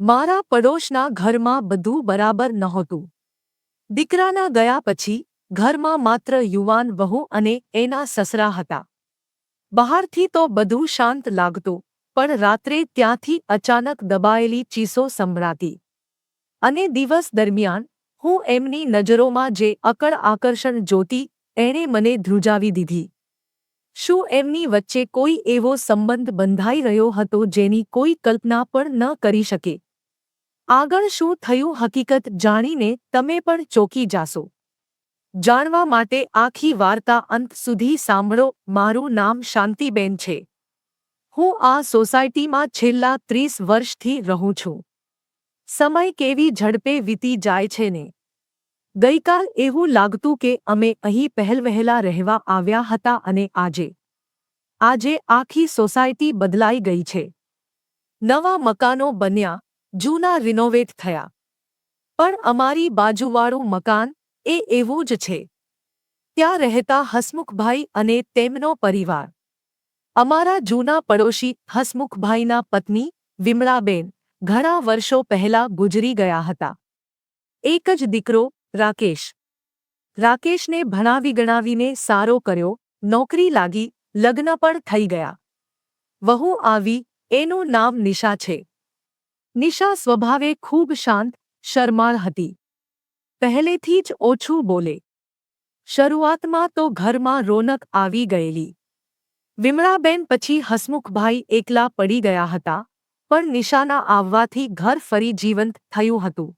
મારા પડોશના ઘરમાં બધું બરાબર નહોતું. દીકરાના ગયા પછી ઘરમાં માત્ર યુવાન વહુ અને એના સસરા હતા. બહારથી તો બધું શાંત લાગતું, પણ રાત્રે ત્યાંથી અચાનક દબાયેલી ચીસો સંભળાતી. અને દિવસ દરમિયાન હું એમની નજરોમાં જે અકળ આકર્ષણ જોતી, એણે મને ધ્રુજાવી દીધી. શું એમની વચ્ચે કોઈ એવો સંબંધ બંધાઈ રહ્યો હતો જેની કોઈ કલ્પના પણ ન કરી શકે? આગળ શું થયું હકીકત જાણીને તમે પણ ચોકી જાશો. જાણવા માટે આખી વાર્તા અંત સુધી સાંભળો. મારું નામ શાંતિબેન છે. હું આ સોસાયટીમાં છેલ્લા ત્રીસ વર્ષથી રહું છું. સમય કેવી ઝડપે વીતી જાય છે ને. ગઈકાલ એવું લાગતું કે અમે અહીં પહેલવહેલા રહેવા આવ્યા હતા અને આજે આજે આખી સોસાયટી બદલાઈ ગઈ છે. નવા મકાનો બન્યા જૂના રિનોવેટ થયા. પણ અમારી બાજુવાળું મકાન એ એવું જ છે. ત્યાં રહેતા હસમુખભાઈ અને તેમનો પરિવાર. અમારા જૂના પડોશી હસમુખભાઈના પત્ની વિમળાબેન ઘણા વર્ષો પહેલા ગુજરી ગયા હતા. એક જ દીકરો, રાકેશ. રાકેશને ભણાવી ગણાવીને સારો કર્યો, નોકરી લાગી, લગ્ન પણ થઈ ગયા. વહુ આવી, એનું નામ નિશા છે. નિશા સ્વભાવે ખૂબ શાંત, શરમાળ હતી. પહેલેથી જ ઓછું બોલે. શરૂઆતમાં તો ઘરમાં રોનક આવી ગયેલી. વિમળાબેન પછી હસમુખભાઈ એકલા પડી ગયા હતા, પણ નિશાના આવવાથી ઘર ફરી જીવંત થયું હતું.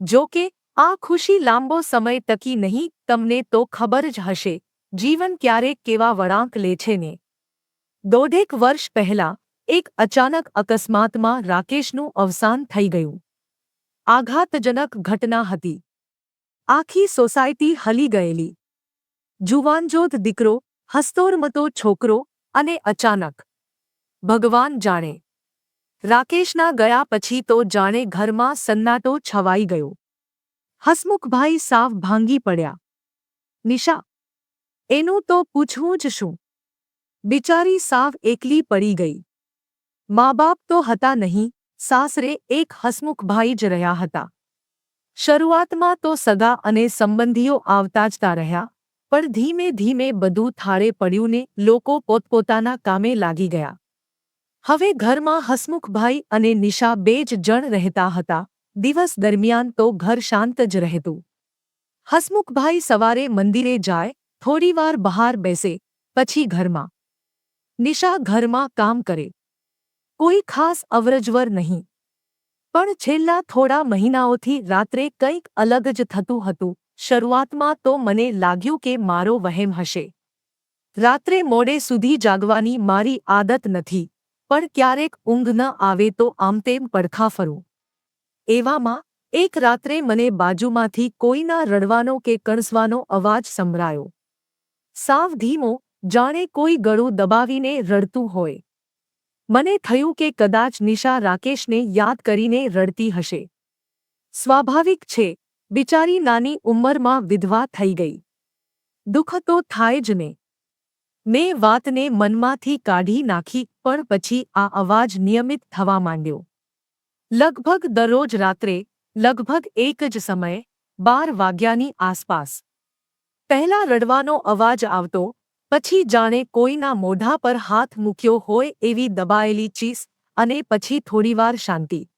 જો કે, આ ખુશી લાંબો સમય ટકી નહીં, તમને તો ખબર જ હશે, જીવન ક્યારેક કેવા વળાંક લે છે ને. દોઢેક વર્ષ પહેલા એક અચાનક અકસ્માતમાં રાકેશનું અવસાન થઈ ગયું. આઘાતજનક ઘટના હતી. આખી સોસાયટી હલી ગયેલી. જુવાનજોધ દીકરો, હસ્તોરમતો છોકરો અને અચાનક. ભગવાન જાણે. રાકેશના ગયા પછી તો જાણે ઘરમાં સન્નાટો છવાઈ ગયો. હસમુખભાઈ સાવ ભાંગી પડ્યા. નિશા, એનું તો પૂછવું જ શું? બિચારી સાવ એકલી પડી ગઈ. મા બાપ તો હતા નહીં, સાસરે એક હસમુખભાઈ જ રહ્યા હતા. શરૂઆતમાં તો સગા અને સંબંધીઓ આવતા જતા રહ્યા, પણ ધીમે ધીમે બધું થાળે પડ્યું ને લોકો પોતપોતાના કામે લાગી ગયા. હવે ઘરમાં હસમુખભાઈ અને નિશા બે જ જણ રહેતા હતા, દિવસ દરમિયાન તો ઘર શાંત જ રહેતું. હસમુખભાઈ સવારે મંદિરે જાય, થોડીવાર બહાર બેસે, પછી ઘરમાં. નિશા ઘરમાં કામ કરે. કોઈ ખાસ અવરજવર નહીં. પણ છેલ્લા થોડા મહિનાઓથી રાત્રે કંઈક અલગ જ થતું હતું. શરૂઆતમાં તો મને લાગ્યું કે મારો વહેમ હશે. રાત્રે મોડે સુધી જાગવાની મારી આદત નથી. પણ ક્યારેક ઊંઘ ન આવે તો આમતેમ પડખા ફરું. એવામાં, એક રાત્રે મને બાજુમાંથી કોઈના રડવાનો કે કણસવાનો અવાજ સંભળાયો. સાવ ધીમો, જાણે કોઈ ગળું દબાવીને રડતું હોય. મને થયું કે કદાચ નિશા રાકેશને યાદ કરીને રડતી હશે. સ્વાભાવિક છે, બિચારી નાની ઉંમરમાં વિધવા થઈ ગઈ. દુઃખ તો થાય જ ને. મેં વાતને મનમાંથી કાઢી નાખી, પણ પછી આ અવાજ નિયમિત થવા માંડ્યો. લગભગ દરરોજ રાત્રે, લગભગ એક જ સમયે, બાર વાગ્યાની આસપાસ. પહેલા રડવાનો અવાજ આવતો પછી જાણે કોઈના મોઢા પર હાથ મૂક્યો હોય એવી દબાયેલી ચીસ અને પછી થોડીવાર શાંતિ.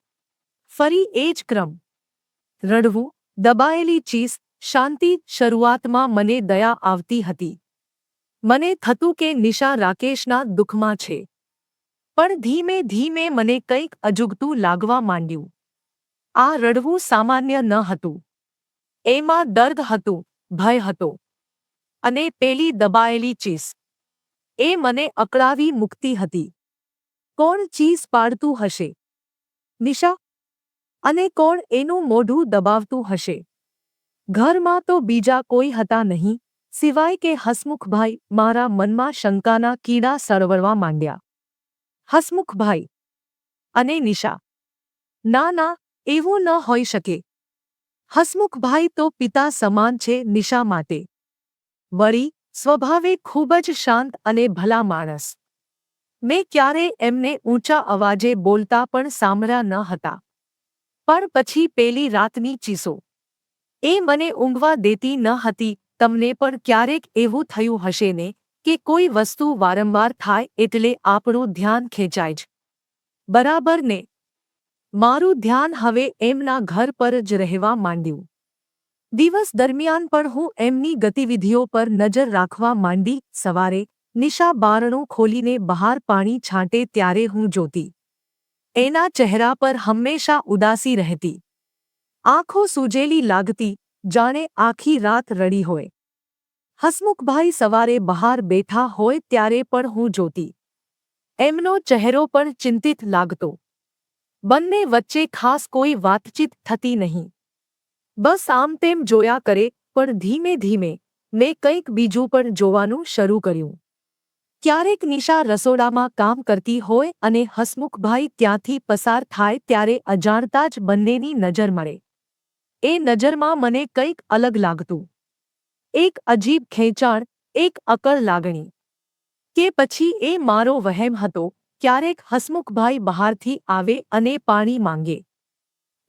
ફરી એ જ ક્રમ. રડવું, દબાયેલી ચીસ, શાંતિ શરૂઆતમાં મને દયા આવતી હતી. મને થતું કે નિશા રાકેશના દુઃખમાં છે. પણ ધીમે ધીમે મને કંઈક અજુગતું લાગવા માંડ્યું. આ રડવું સામાન્ય ન હતું. એમાં દર્દ હતું, ભય હતો. અને પેલી દબાયેલી ચીસ. એ મને અકળાવી મૂકતી હતી. કોણ ચીસ પાડતું હશે? નિશા? અને કોણ એનું મોઢું દબાવતું હશે? ઘરમાં તો બીજા કોઈ હતા નહીં, સિવાય કે હસમુખભાઈ મારા મનમાં શંકાના કીડા સળવળવા માંડ્યા. હસમુખભાઈ અને નિશા. ના ના, એવું ન હોઈ શકે. હસમુખભાઈ તો પિતા સમાન છે નિશા માટે. વળી, સ્વભાવે ખૂબ જ શાંત અને ભલા માણસ. મેં ક્યારે એમને ઊંચા અવાજે બોલતા પણ સાંભળ્યા ન હતા. પણ પછી પેલી રાતની ચીસો. એ મને ઊંઘવા દેતી ન હતી, તમને પણ ક્યારેક એવું થયું હશે ને, કે કોઈ વસ્તુ વારંવાર થાય એટલે આપણું ધ્યાન ખેંચાય જ. બરાબર ને? મારું ધ્યાન હવે એમના ઘર પર જ રહેવા માંડ્યું. દિવસ દરમિયાન પણ હું એમની ગતિવિધિઓ પર નજર રાખવા માંડી. સવારે નિશા બારણું ખોલીને બહાર પાણી છાંટે ત્યારે હું જોતી. એના ચહેરા પર હંમેશા ઉદાસી રહેતી. આંખો સૂજેલી લાગતી, જાણે આખી રાત રડી હોય. હસમુખભાઈ સવારે બહાર બેઠા હોય ત્યારે પણ હું જોતી. એમનો ચહેરો પણ ચિંતિત લાગતો. બંને વચ્ચે ખાસ કોઈ વાતચીત થતી નહીં. બસ આમ તેમ જોયા કરે, પણ ધીમે ધીમે મેં કંઈક બીજું પણ જોવાનું શરૂ કર્યું. ક્યારેક નિશા રસોડામાં કામ કરતી હોય અને હસમુખભાઈ ત્યાંથી પસાર થાય ત્યારે અજાણતા જ બંનેની નજર મળે. એ નજરમાં મને કંઈક અલગ લાગતું. એક અજીબ ખેંચાણ, એક અકળ લાગણી. કે પછી એ મારો વહેમ હતો, ક્યારેક હસમુખભાઈ બહારથી આવે અને પાણી માંગે.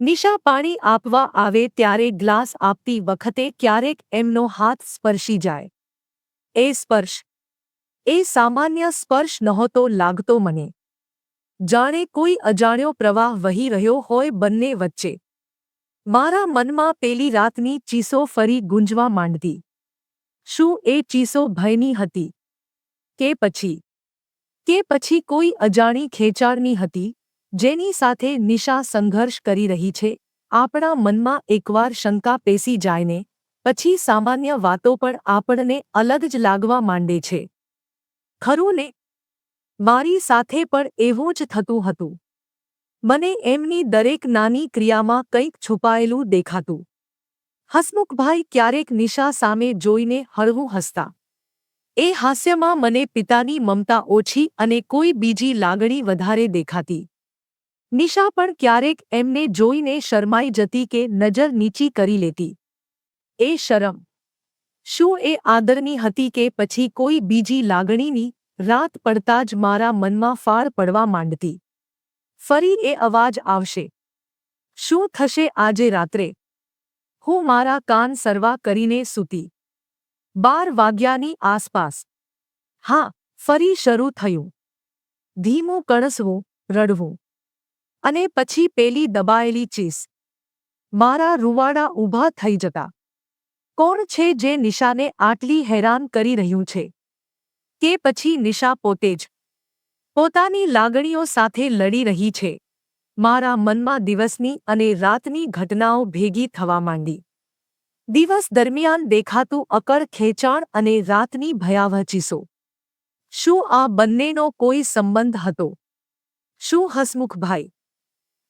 નિશા પાણી આપવા આવે ત્યારે ગ્લાસ આપતી વખતે ક્યારેક એમનો હાથ સ્પર્શી જાય. એ સ્પર્શ. એ સામાન્ય સ્પર્શ નહોતો લાગતો મને. જાણે કોઈ અજાણ્યો પ્રવાહ વહી રહ્યો હોય બંને વચ્ચે. મારા મનમાં પેલી રાતની ચીસો ફરી ગુંજવા માંડતી. શું એ ચીસો ભયની હતી? કે પછી? કે પછી કોઈ અજાણી ખેંચાણની હતી? જેની સાથે નિશા સંઘર્ષ કરી રહી છે, આપણા મનમાં એકવાર શંકા પેસી જાય ને પછી સામાન્ય વાતો પણ આપણને અલગ જ લાગવા માંડે છે. ખરું ને મારી સાથે પણ એવું જ થતું હતું. મને એમની દરેક નાની ક્રિયામાં કંઈક છુપાયેલું દેખાતું. હસમુખભાઈ ક્યારેક નિશા સામે જોઈને હળવું હસતા. એ હાસ્યમાં મને પિતાની મમતા ઓછી અને કોઈ બીજી લાગણી વધારે દેખાતી. નિશા પણ ક્યારેક એમને જોઈને શરમાઈ જતી કે નજર નીચી કરી લેતી. એ શરમ. શું એ આદરની હતી કે પછી કોઈ બીજી લાગણીની રાત પડતા જ મારા મનમાં ફાળ પડવા માંડતી? ફરી એ અવાજ આવશે. શું થશે આજે રાત્રે? હું મારા કાન સરવા કરીને સૂતી. બાર વાગ્યાની આસપાસ. હા, ફરી શરૂ થયું. ધીમું કણસવું રડવું. અને પછી પેલી દબાયેલી ચીસ. મારા રૂવાડા ઊભા થઈ જતા. કોણ છે જે નિશાને આટલી હેરાન કરી રહ્યું છે? કે પછી નિશા પોતે જ. પોતાની લાગણીઓ સાથે લડી રહી છે. મારા મનમાં દિવસની અને રાતની ઘટનાઓ ભેગી થવા માંડી. દિવસ દરમિયાન દેખાતું અકળ ખેંચાણ અને રાતની ભયાવહ ચીસો. શું આ બંનેનો કોઈ સંબંધ હતો? શું હસમુખભાઈ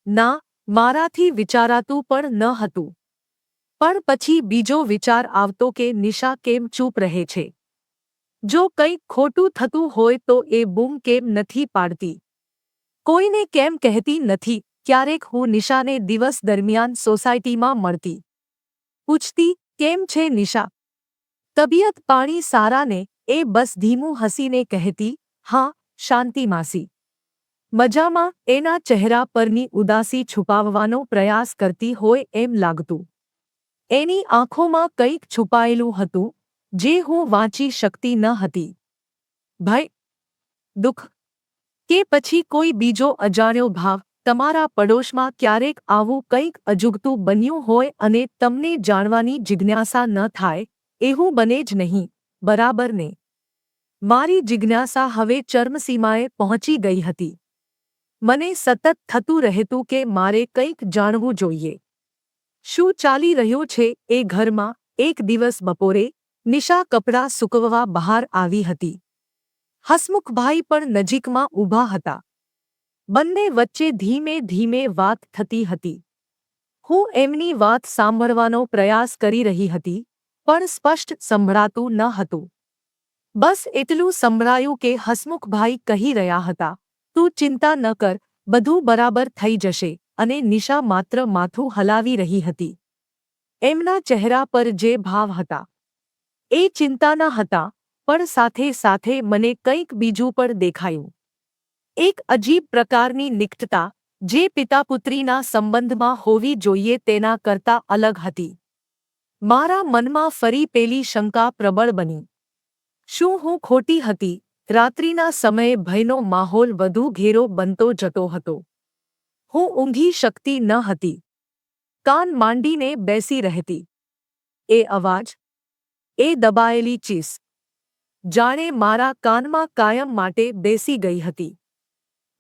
ના, મારાથી વિચારાતું પણ ન હતું. પણ પછી બીજો વિચાર આવતો કે નિશા કેમ ચૂપ રહે છે? જો કંઈક ખોટું થતું હોય તો એ બૂમ કેમ નથી પાડતી? કોઈને કેમ કહેતી નથી ક્યારેક હું નિશાને દિવસ દરમિયાન સોસાયટીમાં મળતી? પૂછતી, કેમ છે નિશા? તબિયત પાણી સારાને? એ બસ ધીમું હસીને કહેતી, હા, શાંતિ માસી. મજામાં એના ચહેરા પરની ઉદાસી છુપાવવાનો પ્રયાસ કરતી હોય એમ લાગતું. એની આંખોમાં કંઈક છુપાયેલું હતું, જે હું વાંચી શકતી ન હતી. ભય, દુઃખ કે પછી કોઈ બીજો અજાણ્યો ભાવ તમારા પડોશમાં ક્યારેક આવું કંઈક અજુગતું બન્યું હોય અને તમને જાણવાની જિજ્ઞાસા ન થાય, એવું બને જ નહીં, બરાબર ને? મારી જિજ્ઞાસા હવે ચર્મસીમાએ પહોંચી ગઈ હતી. મને સતત થતું રહેતું કે મારે કંઈક જાણવું જોઈએ. શું ચાલી રહ્યું છે એ ઘરમાં? એક દિવસ બપોરે નિશા કપડાં સૂકવવા બહાર આવી હતી. હસમુખભાઈ પણ નજીકમાં ઊભા હતા. બંને વચ્ચે ધીમે ધીમે વાત થતી હતી. હું એમની વાત સાંભળવાનો પ્રયાસ કરી રહી હતી, પણ સ્પષ્ટ સંભળાતું ન હતું. બસ એટલું સંભળાયું કે હસમુખભાઈ કહી રહ્યા હતા. તું ચિંતા ન કર, બધું બરાબર થઈ જશે અને નિશા માત્ર માથું હલાવી રહી હતી. એમના ચહેરા પર જે ભાવ હતા. એ ચિંતાના હતા, પણ સાથે સાથે મને કંઈક બીજું પણ દેખાયું. એક અજીબ પ્રકારની નિકટતા, જે પિતાપુત્રીના સંબંધમાં હોવી જોઈએ તેના કરતા અલગ હતી. મારા મનમાં ફરી પેલી શંકા પ્રબળ બની. શું હું ખોટી હતી? રાત્રિના સમયે ભયનો માહોલ વધુ ઘેરો બનતો જતો હતો. હું ઊંઘી શકતી ન હતી. કાન માંડીને બેસી રહેતી. એ અવાજ, એ દબાયેલી ચીસ, જાણે મારા કાનમાં કાયમ માટે બેસી ગઈ હતી.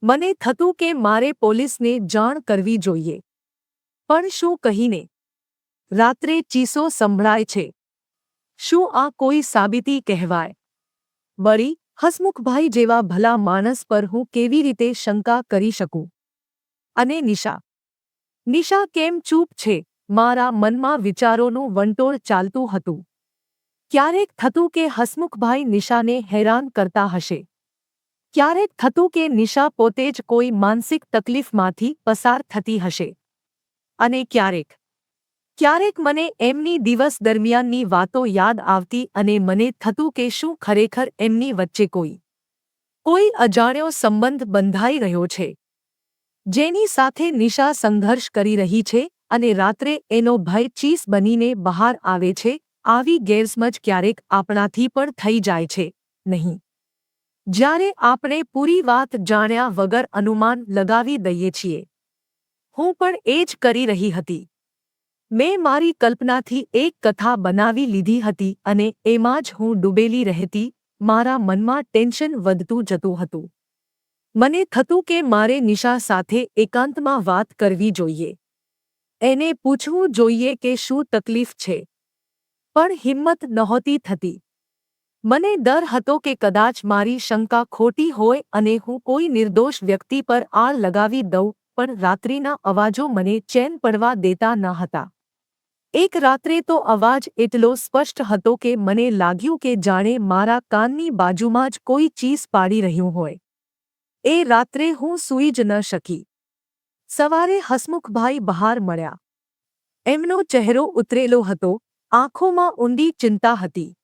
મને થતું કે મારે પોલીસને જાણ કરવી જોઈએ. પણ શું કહીને? રાત્રે ચીસો સંભળાય છે. શું આ કોઈ સાબિતી કહેવાય? વળી હસમુખભાઈ જેવા ભલા માણસ પર હું કેવી રીતે શંકા કરી શકું? અને નિશા. નિશા કેમ ચૂપ છે? મારા મનમાં વિચારોનું વંટોળ ચાલતું હતું. ક્યારેક થતું કે હસમુખભાઈ નિશાને હેરાન કરતા હશે. ક્યારેક થતું કે નિશા પોતે જ કોઈ માનસિક તકલીફમાંથી પસાર થતી હશે. અને ક્યારેક ક્યારેક મને એમની દિવસ દરમિયાનની વાતો યાદ આવતી અને મને થતું કે શું ખરેખર એમની વચ્ચે કોઈ કોઈ અજાણ્યો સંબંધ બંધાઈ રહ્યો છે. જેની સાથે નિશા સંઘર્ષ કરી રહી છે અને રાત્રે એનો ભય ચીસ બનીને બહાર આવે છે, આવી ગેરસમજ ક્યારેક આપણાથી પણ થઈ જાય છે, નહીં. જ્યારે આપણે પૂરી વાત જાણ્યા વગર અનુમાન લગાવી દઈએ છીએ. હું પણ એ જ કરી રહી હતી. મેં મારી કલ્પનાથી એક કથા બનાવી લીધી હતી અને એમાં જ હું ડૂબેલી રહેતી, મારા મનમાં ટેન્શન વધતું જતું હતું. મને થતું કે મારે નિશા સાથે એકાંતમાં વાત કરવી જોઈએ. એને પૂછવું જોઈએ કે શું તકલીફ છે. પણ હિંમત નહોતી થતી. મને ડર હતો કે કદાચ મારી શંકા ખોટી હોય અને હું કોઈ નિર્દોષ વ્યક્તિ પર આળ લગાવી દઉં, પણ રાત્રિના અવાજો મને ચેન પડવા દેતા ન હતા. એક રાત્રે તો અવાજ એટલો સ્પષ્ટ હતો કે મને લાગ્યું કે જાણે મારા કાનની બાજુમાં જ કોઈ ચીસ પાડી રહ્યું હોય. એ રાત્રે હું સૂઈ જ ન શકી. સવારે હસમુખભાઈ બહાર મળ્યા. એમનો ચહેરો ઉતરેલો હતો, આંખોમાં ઊંડી ચિંતા હતી.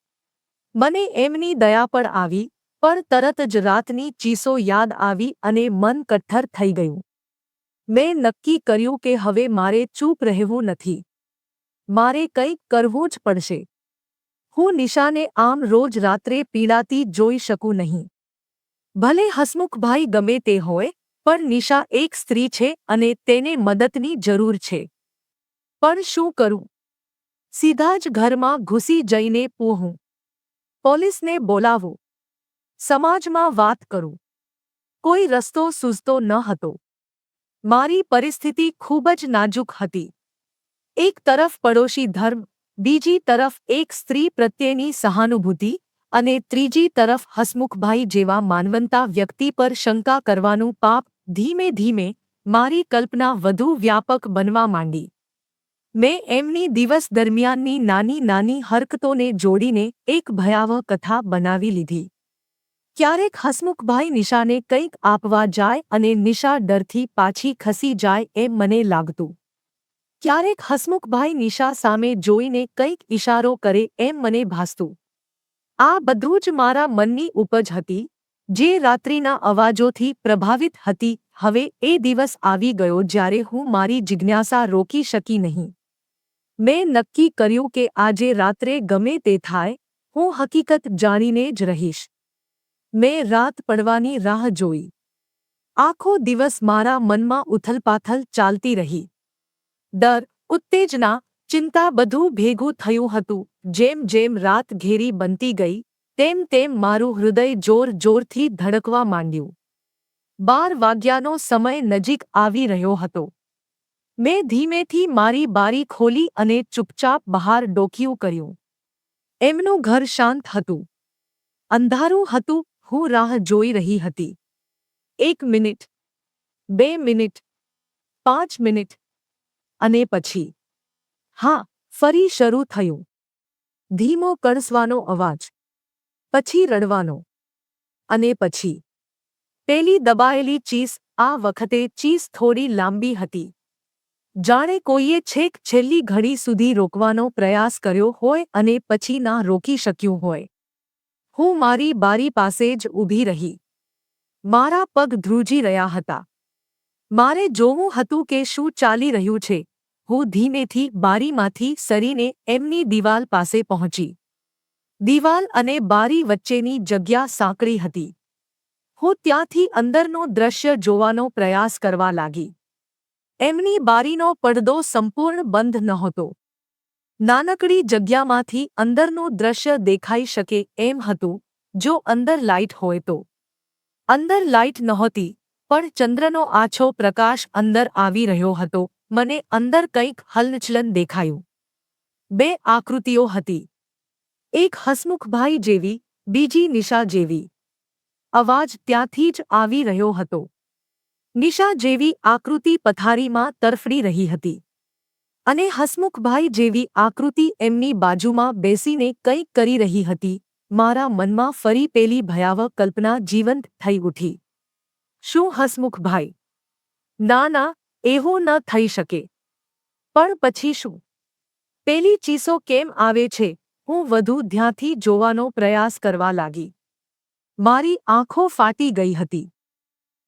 મને એમની દયા પણ આવી, પણ તરત જ રાતની ચીસો યાદ આવી અને મન કઠ્ઠર થઈ ગયું. મેં નક્કી કર્યું કે હવે મારે ચૂપ રહેવું નથી. મારે કંઈક કરવું જ પડશે. હું નિશાને આમ રોજ રાત્રે પીડાતી જોઈ શકું નહીં. ભલે હસમુખભાઈ ગમે તે હોય, પણ નિશા એક સ્ત્રી છે અને તેને મદદની જરૂર છે. પણ શું કરું? સીધા જ ઘરમાં ઘૂસી જઈને પૂહું. પોલીસને બોલાવો. સમાજમાં વાત કરું. કોઈ રસ્તો સૂઝતો ન હતો. મારી પરિસ્થિતિ ખૂબ જ નાજુક હતી. એક તરફ પડોશી ધર્મ, બીજી તરફ એક સ્ત્રી પ્રત્યેની સહાનુભૂતિ અને ત્રીજી તરફ હસમુખભાઈ જેવા માનવંતા વ્યક્તિ પર શંકા કરવાનું પાપ ધીમે ધીમે મારી કલ્પના વધુ વ્યાપક બનવા માંડી. મેં એમની દિવસ દરમિયાનની નાની નાની હરકતોને જોડીને એક ભયાવહ કથા બનાવી લીધી. ક્યારેક હસમુખભાઈ નિશાને કંઈક આપવા જાય અને નિશા ડરથી પાછી ખસી જાય એમ મને લાગતું. ક્યારેક હસમુખભાઈ નિશા સામે જોઈને કંઈક ઇશારો કરે એમ મને ભાસતું. આ બધું જ મારા મનની ઉપજ હતી, જે રાત્રિના અવાજોથી પ્રભાવિત હતી, હવે એ દિવસ આવી ગયો જ્યારે હું મારી જિજ્ઞાસા રોકી શકી નહીં. મેં નક્કી કર્યું કે આજે રાત્રે ગમે તે થાય, હું હકીકત જાણીને જ રહીશ. મેં રાત પડવાની રાહ જોઈ. આખો દિવસ મારા મનમાં ઉથલપાથલ ચાલતી રહી. ડર, ઉત્તેજના, ચિંતા બધું ભેગું થયું હતું. જેમ જેમ રાત ઘેરી બનતી ગઈ, તેમ તેમ મારું હૃદય જોર જોરથી ધડકવા માંડ્યું. બાર વાગ્યાનો સમય નજીક આવી રહ્યો હતો. મેં ધીમેથી મારી બારી ખોલી અને ચૂપચાપ બહાર ડોકિયું કર્યું. એમનું ઘર શાંત હતું. અંધારું હતું, હું રાહ જોઈ રહી હતી. એક મિનિટ, બે મિનિટ, પાંચ મિનિટ અને પછી, હા, ફરી શરૂ થયું. ધીમો કણસવાનો અવાજ, પછી રડવાનો. અને પછી, પેલી દબાયેલી ચીસ આ વખતે ચીસ થોડી લાંબી હતી. જાણે કોઈએ છેક છેલ્લી ઘડી સુધી રોકવાનો પ્રયાસ કર્યો હોય અને પછી ના રોકી શક્યું હોય. હું મારી બારી પાસે જ ઊભી રહી. મારા પગ ધ્રુજી રહ્યા હતા. મારે જોવું હતું કે શું ચાલી રહ્યું છે. હું ધીમેથી બારીમાંથી સરીને એમની દિવાલ પાસે પહોંચી. દિવાલ અને બારી વચ્ચેની જગ્યા સાંકડી હતી. હું ત્યાંથી અંદરનું દ્રશ્ય જોવાનો પ્રયાસ કરવા લાગી. એમની બારીનો પડદો સંપૂર્ણ બંધ નહોતો. નાનકડી જગ્યામાંથી અંદરનું દ્રશ્ય દેખાઈ શકે એમ હતું, જો અંદર લાઇટ હોય તો. અંદર લાઇટ નહોતી, પણ ચંદ્રનો આછો પ્રકાશ અંદર આવી રહ્યો હતો મને અંદર કંઈક હલનચલન દેખાયું. બે આકૃતિઓ હતી. એક હસમુખભાઈ જેવી, બીજી નિશા જેવી. અવાજ ત્યાંથી જ આવી રહ્યો હતો. નિશા જેવી આકૃતિ પથારીમાં તરફડી રહી હતી. અને હસમુખભાઈ જેવી આકૃતિ એમની બાજુમાં બેસીને કંઈક કરી રહી હતી. મારા મનમાં ફરી પેલી ભયાવહ કલ્પના જીવંત થઈ ઉઠી. શું હસમુખભાઈ? ના ના એવું ન થઈ શકે. પણ પછી શું? પેલી ચીસો કેમ આવે છે? હું વધુ ધ્યાનથી જોવાનો પ્રયાસ કરવા લાગી. મારી આંખો ફાટી ગઈ હતી.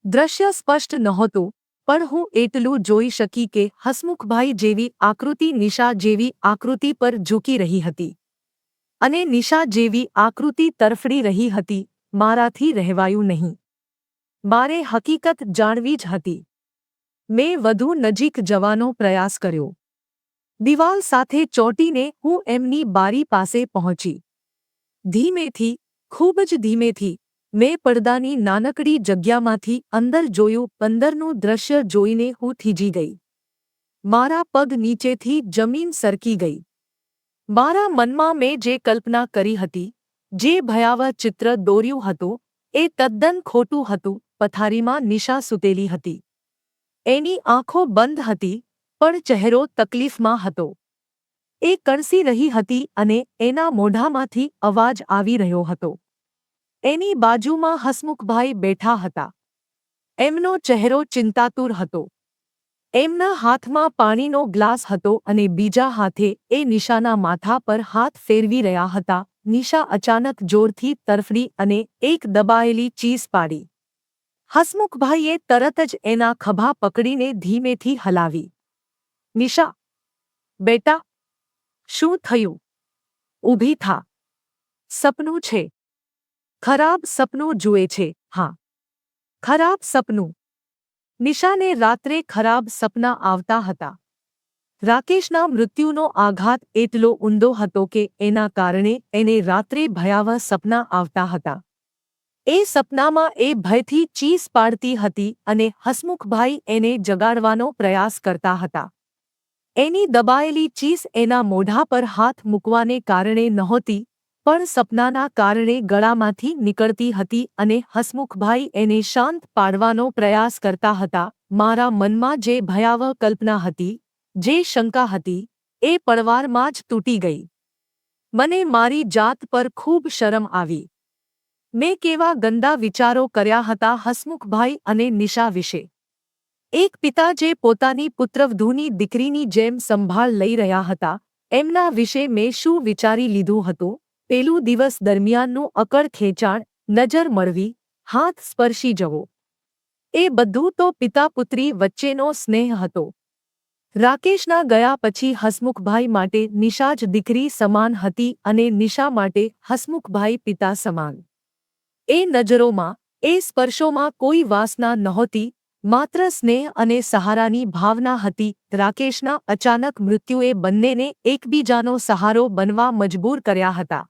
દ્રશ્ય સ્પષ્ટ નહોતું, પણ હું એટલું જોઈ શકી કે હસમુખભાઈ જેવી આકૃતિ નિશા જેવી આકૃતિ પર ઝૂકી રહી હતી. અને નિશા જેવી આકૃતિ તરફડી રહી હતી, મારાથી રહેવાયું નહીં. મારે હકીકત જાણવી જ હતી. મેં વધુ નજીક જવાનો પ્રયાસ કર્યો. દિવાલ સાથે ચોંટીને હું એમની બારી પાસે પહોંચી. ધીમેથી, ખૂબ જ ધીમેથી, મેં પડદાની નાનકડી જગ્યામાંથી અંદર જોયું, પંદરનું દ્રશ્ય જોઈને હું થીજી ગઈ. મારા પગ નીચેથી જમીન સરકી ગઈ. મારા મનમાં મેં જે કલ્પના કરી હતી, જે ભયાવહ ચિત્ર દોર્યું હતું, એ તદ્દન ખોટું હતું, પથારીમાં નિશા સૂતેલી હતી. એની આંખો બંધ હતી, પણ ચહેરો તકલીફમાં હતો. એ કણસી રહી હતી અને એના મોઢામાંથી અવાજ આવી રહ્યો હતો. એની બાજુમાં હસમુખભાઈ બેઠા હતા. એમનો ચહેરો ચિંતાતુર હતો. એમના હાથમાં પાણીનો ગ્લાસ હતો અને બીજા હાથે એ નિશાના માથા પર હાથ ફેરવી રહ્યા હતા. નિશા અચાનક જોરથી તરફડી અને એક દબાયેલી ચીસ પાડી. હસમુખભાઈએ તરત જ એના ખભા પકડીને ધીમેથી હલાવી. નિશા, બેટા, શું થયું? ઊભી થા. સપનું છે. ખરાબ સપનું જુએ છે. હા. ખરાબ સપનું. નિશાને રાત્રે ખરાબ સપના આવતા હતા. રાકેશના મૃત્યુનો આઘાત એટલો ઊંડો હતો કે એના કારણે એને રાત્રે ભયાવહ સપના આવતા હતા. એ સપનામાં એ ભયથી ચીસ પાડતી હતી અને હસમુખભાઈ એને જગાડવાનો પ્રયાસ કરતા હતા. એની દબાયેલી ચીસ એના મોઢા પર હાથ મૂકવાને કારણે નહોતી, પણ સપનાના કારણે ગળામાંથી નીકળતી હતી અને હસમુખભાઈ એને શાંત પાડવાનો પ્રયાસ કરતા હતા. મારા મનમાં જે ભયાવહ કલ્પના હતી, જે શંકા હતી, એ પડવારમાં જ તૂટી ગઈ. મને મારી જાત પર ખૂબ શરમ આવી. મેં કેવા ગંદા વિચારો કર્યા હતા હસમુખભાઈ અને નિશા વિશે. એક પિતા જે પોતાની પુત્રવધૂની દીકરીની જેમ સંભાળ લઈ રહ્યા હતા, એમના વિશે મેં શું વિચારી લીધું હતું? પેલું દિવસ દરમિયાનનું અકળ ખેંચાણ, નજર મળવી, હાથ સ્પર્શી જવો. એ બધું તો પિતા પુત્રી વચ્ચેનો સ્નેહ હતો. રાકેશના ગયા પછી હસમુખભાઈ માટે નિશા જ દીકરી સમાન હતી અને નિશા માટે હસમુખભાઈ પિતા સમાન. એ નજરોમાં, એ સ્પર્શોમાં કોઈ વાસના નહોતી, માત્ર સ્નેહ અને સહારાની ભાવના હતી. રાકેશના અચાનક મૃત્યુએ બંનેને એકબીજાનો સહારો બનવા મજબૂર કર્યા હતા.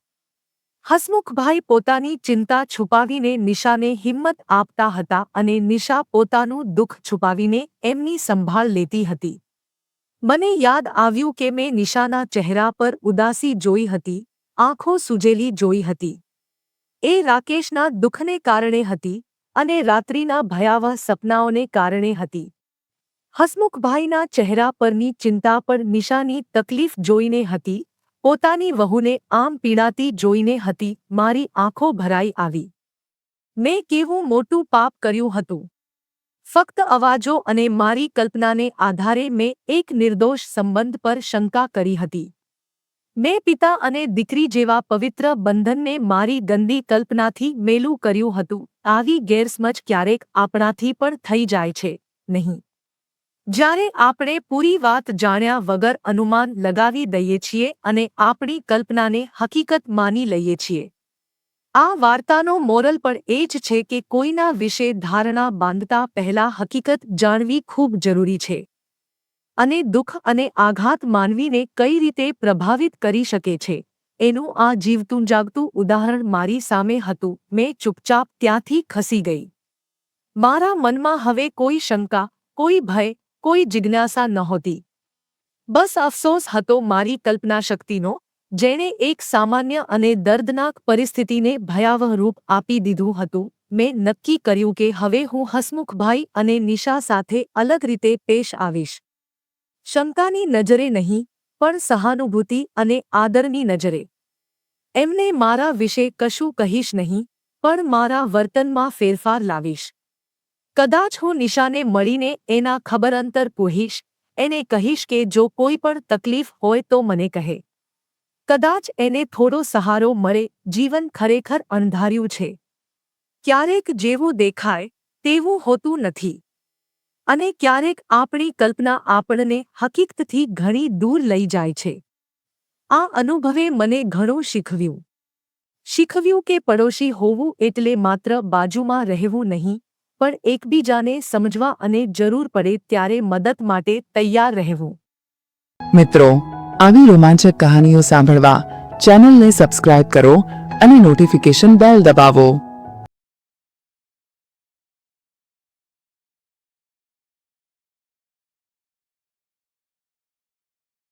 હસમુખભાઈ પોતાની ચિંતા છુપાવીને નિશાને હિંમત આપતા હતા અને નિશા પોતાનું દુઃખ છુપાવીને એમની સંભાળ લેતી હતી. મને યાદ આવ્યું કે મેં નિશાના ચહેરા પર ઉદાસી જોઈ હતી, આંખો સૂજેલી જોઈ હતી. એ રાકેશના દુઃખને કારણે હતી અને રાત્રિના ભયાવહ સપનાઓને કારણે હતી. હસમુખભાઈના ચહેરા પરની ચિંતા પર નિશાની તકલીફ જોઈને હતી, પોતાની વહુને આમ પીડાતી જોઈને હતી, મારી આંખો ભરાઈ આવી. મેં કેવું મોટું પાપ કર્યું હતું. ફક્ત અવાજો અને મારી કલ્પનાને આધારે મેં એક નિર્દોષ સંબંધ પર શંકા કરી હતી. મેં પિતા અને દીકરી જેવા પવિત્ર બંધનને મારી ગંદી કલ્પનાથી મેલું કર્યું હતું. આવી ગેરસમજ ક્યારેક આપણાથી પણ થઈ જાય છે, નહીં. જ્યારે આપણે પૂરી વાત જાણ્યા વગર અનુમાન લગાવી દઈએ છીએ અને આપણી કલ્પનાને હકીકત માની લઈએ છીએ. આ વાર્તાનો મોરલ પણ એ જ છે કે કોઈના વિશે ધારણા બાંધતા પહેલા હકીકત જાણવી ખૂબ જરૂરી છે. અને દુઃખ અને આઘાત માનવીને કઈ રીતે પ્રભાવિત કરી શકે છે? એનું આ જીવતું જાગતું ઉદાહરણ મારી સામે હતું. મેં ચૂપચાપ ત્યાંથી ખસી ગઈ. મારા મનમાં હવે કોઈ શંકા, કોઈ ભય, કોઈ જિજ્ઞાસા નહોતી. બસ અફસોસ હતો મારી કલ્પનાશક્તિનો, જેણે એક સામાન્ય અને દર્દનાક પરિસ્થિતિને ભયાવહ રૂપ આપી દીધું હતું. મેં નક્કી કર્યું કે હવે હું હસમુખભાઈ અને નિશા સાથે અલગ રીતે પેશ આવીશ. શંકાની નજરે નહીં, પણ સહાનુભૂતિ અને આદરની નજરે. એમને મારા વિશે કશું કહીશ નહીં, પણ મારા વર્તનમાં ફેરફાર લાવીશ. કદાચ હું નિશાને મળીને એના ખબર અંતર પૂહીશ, એને કહીશ કે જો કોઈ પણ તકલીફ હોય તો મને કહે. કદાચ એને થોડો સહારો મળે, જીવન ખરેખર અણધાર્યું છે. ક્યારેક જેવું દેખાય, તેવું હોતું નથી. અને ક્યારેક આપણી કલ્પના આપણને હકીકતથી ઘણી દૂર લઈ જાય છે. આ અનુભવે મને ઘણું શીખવ્યું. શીખવ્યું કે પડોશી હોવું એટલે માત્ર બાજુમાં રહેવું નહીં, પણ એકબીજાને સમજવા અને જરૂર પડે ત્યારે મદદ માટે તૈયાર રહેવું. મિત્રો, આવી રોમાંચક કહાનીઓ સાંભળવા ચેનલને સબસ્ક્રાઇબ કરો અને નોટિફિકેશન બેલ દબાવો.